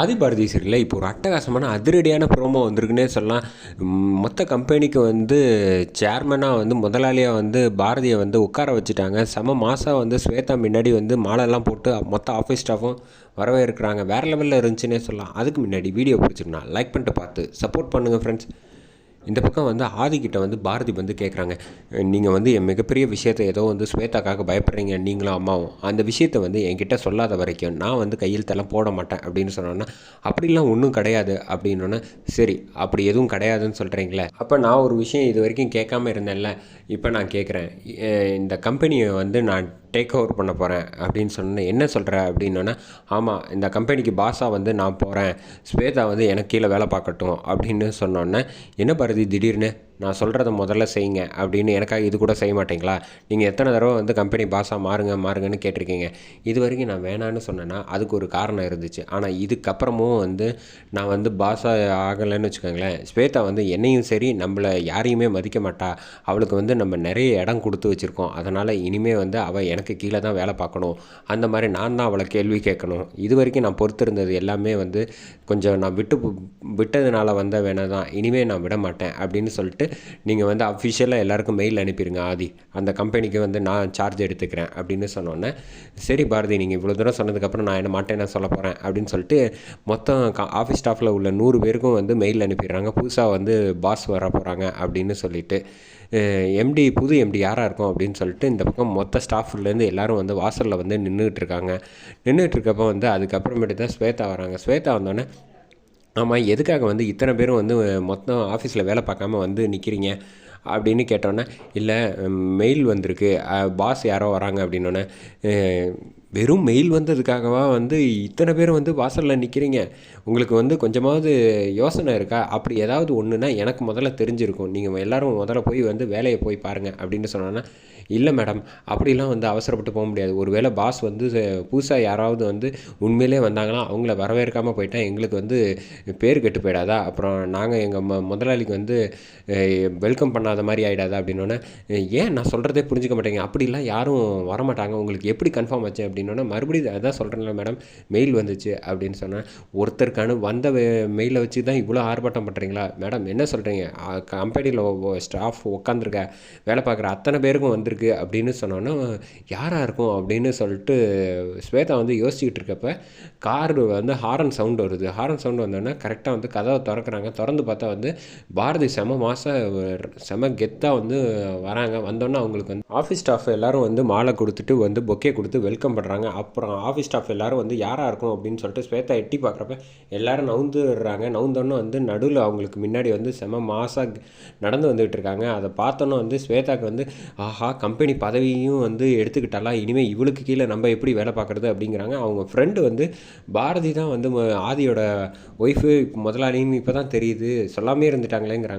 ஆதி இப்போ ஒரு அட்டகாசமான அதிரடியான ப்ரோமோ வந்திருக்குன்னே சொல்லலாம். மொத்த கம்பெனிக்கு வந்து சேர்மனாக வந்து முதலாளியாக வந்து பாரதியை வந்து உட்கார வச்சுட்டாங்க. செம மாதம் வந்து ஸ்வேதா முன்னாடி வந்து மாலைலாம் போட்டு மொத்த ஆஃபீஸ் ஸ்டாஃபும் வரவே இருக்கிறாங்க வேறு லெவலில் இருந்துச்சுன்னே சொல்லலாம். அதுக்கு முன்னாடி வீடியோ பிடிச்சிருந்தா லைக் பண்ணிட்டு பார்த்து சப்போர்ட் பண்ணுங்கள் ஃப்ரெண்ட்ஸ் இந்த பக்கம் வந்து ஆதிக்கிட்ட வந்து பாரதி வந்து கேட்குறாங்க நீங்கள் வந்து என் மிகப்பெரிய விஷயத்தை ஏதோ வந்து ஸ்வேதாக்காக பயப்படுறீங்க நீங்களும் அம்மாவும். அந்த விஷயத்தை வந்து என்கிட்ட சொல்லாத வரைக்கும் நான் வந்து கையெழுத்தெல்லாம் போட மாட்டேன் அப்படின்னு சொன்னோன்னா அப்படிலாம் ஒன்றும் கிடையாது அப்படின்னோன்னே சரி அப்படி எதுவும் கிடையாதுன்னு சொல்கிறீங்களே அப்போ நான் ஒரு விஷயம் இது வரைக்கும் கேட்காம இருந்தேன்ல இப்போ நான் கேட்குறேன் இந்த கம்பெனியை வந்து நான் டேக் ஓவர் பண்ண போகிறேன் அப்படின்னு சொன்னேன் என்ன சொல்கிற அப்படின்னோன்னா ஆமாம் இந்த கம்பெனிக்கு பாஸாக வந்து நான் போகிறேன் ஸ்வேதா வந்து எனக்கு கீழே வேலை பார்க்கட்டும். அப்படின்னு சொன்னோன்னே என்ன பாரதி திடீர்னு? நான் சொல்கிறத முதல்ல செய்யுங்க அப்படின்னு எனக்காக இது கூட செய்ய மாட்டீங்களா? நீங்கள் எத்தனை தடவை வந்து கம்பெனி பாஸாக மாறுங்க மாறுங்கன்னு கேட்டிருக்கீங்க. இது வரைக்கும் நான் வேணான்னு சொன்னேன்னா அதுக்கு ஒரு காரணம் இருந்துச்சு. ஆனால் இதுக்கப்புறமும் வந்து நான் வந்து பாஸாக ஆகலைன்னு வச்சுக்கோங்களேன். ஸ்வேதா வந்து என்னையும் சரி நம்மளை யாரையுமே மதிக்க மாட்டா. அவளுக்கு வந்து நம்ம நிறைய இடம் கொடுத்து வச்சுருக்கோம். அதனால் இனிமே வந்து அவள் எனக்கு கீழே தான் வேலை பார்க்கணும். அந்த மாதிரி நான் தான் அவளை கேள்வி கேட்கணும். இது வரைக்கும் நான் பொறுத்திருந்தது எல்லாமே வந்து கொஞ்சம் நான் விட்டு விட்டதுனால வந்த வேணா தான். இனிமேல் நான் விட மாட்டேன் அப்படின்னு சொல்லிட்டு நீங்கள் வந்து அஃபிஷியலாக எல்லாருக்கும் மெயில் அனுப்பிடுங்க ஆதி. அந்த கம்பெனிக்கு வந்து நான் சார்ஜ் எடுத்துக்கிறேன் அப்படின்னு சொன்னோன்னே சரி பாரதி நீங்கள் இவ்வளோ தூரம் சொன்னதுக்கப்புறம் நான் என்ன மாட்டேன் நான் சொல்ல போகிறேன் அப்படின்னு சொல்லிட்டு மொத்தம் ஆஃபீஸ் ஸ்டாஃபில் உள்ள நூறு பேருக்கும் வந்து மெயில் அனுப்பிடுறாங்க. புதுசாக வந்து பாஸ் வர போகிறாங்க அப்படின்னு சொல்லிட்டு எம்டி புது எம்டி யாராக இருக்கும் அப்படின்னு சொல்லிட்டு இந்த பக்கம் மொத்த ஸ்டாஃப்லேருந்து எல்லாரும் வந்து வாசலில் வந்து நின்றுட்டு இருக்காங்க. நின்றுட்டு இருக்கப்போ வந்து அதுக்கப்புறமேட்டு தான் ஸ்வேதா வராங்க. ஸ்வேதா வந்தோடனே ஆமாம் எதுக்காக வந்து இத்தனை பேரும் வந்து மொத்தம் ஆஃபீஸில் வேலை பார்க்காம வந்து நிற்கிறீங்க அப்படின்னு கேட்டோன்னே இல்லை மெயில் வந்திருக்கு. பாஸ் யாரோ வராங்க அப்படின்னோடனே வெறும் மெயில் வந்ததுக்காகவா வந்து இத்தனை பேர் வந்து வாசலில் நிற்கிறீங்க உங்களுக்கு வந்து கொஞ்சமாவது யோசனை இருக்கா? அப்படி ஏதாவது ஒன்றுனா எனக்கு முதல்ல தெரிஞ்சிருக்கும். நீங்கள் எல்லாரும் முதல்ல போய் வந்து வேலையை போய் பாருங்கள் அப்படின்னு சொன்னோன்னா இல்லை மேடம் அப்படிலாம் வந்து அவசரப்பட்டு போக முடியாது. ஒருவேளை பாஸ் வந்து புதுசாக யாராவது வந்து உண்மையிலே வந்தாங்கன்னா அவங்கள வரவேற்காமல் போயிட்டா எங்களுக்கு வந்து பேர் கெட்டு போயிடாதா? அப்புறம் நாங்கள் எங்கள் ம முதலாளிக்கு வந்து வெல்கம் பண்ணாத மாதிரி ஆகிடாதா அப்படின்னோடனே ஏன் நான் சொல்கிறதே புரிஞ்சுக்க மாட்டேங்க. அப்படிலாம் யாரும் வரமாட்டாங்க. உங்களுக்கு எப்படி கன்ஃபார்ம் ஆச்சு? அப்படின்னா மறுபடியும் அதான் சொல்கிறேன்ல மேடம் மெயில் வந்துச்சு அப்படின்னு சொன்னேன் ஒருத்தருக்கான வந்த மெயிலை வச்சு தான் இவ்வளோ ஆர்ப்பாட்டம் பண்ணுறீங்களா மேடம் என்ன சொல்கிறீங்க கம்பெனியில் ஸ்டாஃப் உட்காந்துருக்க வேலை பார்க்குற அத்தனை பேருக்கும் வந்திருக்கு அப்படின்னு சொன்னோன்னா யாராக இருக்கும் அப்படின்னு சொல்லிட்டு ஸ்வேதா வந்து யோசிச்சுக்கிட்டு இருக்கப்ப கார் வந்து ஹாரன் சவுண்டு வருது. ஹாரன் சவுண்ட் வந்தோடனே கரெக்டாக வந்து கதவை திறக்கிறாங்க. திறந்து பார்த்தா வந்து பாரதி செம மாதம் செம கெத்தாக வந்து வராங்க. வந்தோன்னே அவங்களுக்கு வந்து ஆஃபீஸ் ஸ்டாஃப் எல்லாரும் வந்து மாலை கொடுத்துட்டு வந்து பொக்கே கொடுத்து வெல்கம் பண்ணுறாங்க அப்புறம் ஆஃபீஸ் ஸ்டாஃப் எல்லாரும் வந்து யாராக இருக்கும் அப்படின்னு சொல்லிட்டு ஸ்வேதா எட்டி பார்க்குறப்ப எல்லாரும் நவுந்துடுறாங்க. நவுந்தோன்னே வந்து நடுவில் அவங்களுக்கு முன்னாடி வந்து செம மாசாக நடந்து வந்துகிட்டு இருக்காங்க. அதை பார்த்தோன்னே வந்து ஸ்வேதாக்கு வந்து ஆஹா கம்பெனி பதவியும் வந்து எடுத்துக்கிட்டாலாம் இனிமேல் இவளுக்கு கீழே நம்ம எப்படி வேலை பார்க்குறது? அப்படிங்கிறாங்க. அவங்க ஃப்ரெண்டு வந்து பாரதி தான் வந்து ம- ஆதியோட ஒய்ஃபு முதலாளின்னு இப்போ தான் தெரியுது. சொல்லாமே இருந்துட்டாங்களேங்கிறாங்க.